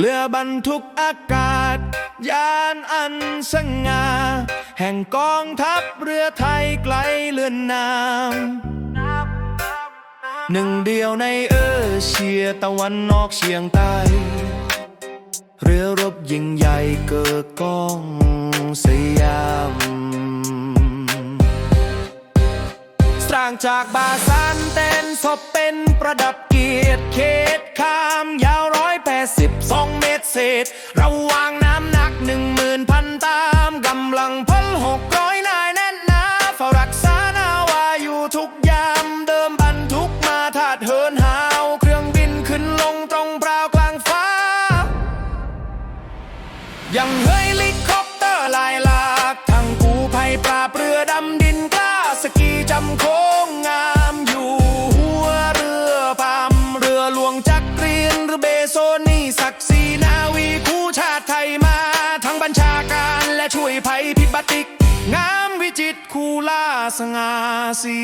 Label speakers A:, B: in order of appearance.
A: เกลือบรรทุกอากาศ ยานอันสง่าแห่งกองทัพเรือไทยไกลเลือนนามหนึ่งเดียวในเอเชียตะวันออกเฉียงใต้ เรือรบยิ่งใหญ่เกิดกองสยามสร้างจากบาซานเต้นศพเป็นประดับ งเมตรเศษ ระวางน้ำหนักหนึ่งหมื่นพันตามกำลังพลหกร้อยนายแน่นหนาเฝ้ารักษานาวาอยู่ทุกยาม เดิมบรรทุกมาถาดเหินหาว เครื่องบินขึ้นลงตรงเปล่ากลางฟ้า ยังเฮลิคอปเตอร์ลายลากทั้งกูภัยปราบเรือดำดินกล้าสกีจำโค้งงามอยู่หัวเรือพามเรือหลวงจักรีนหรือเบโซนี่ศักดิ์ ติก งามวิจิตรคูล่าสง่าสี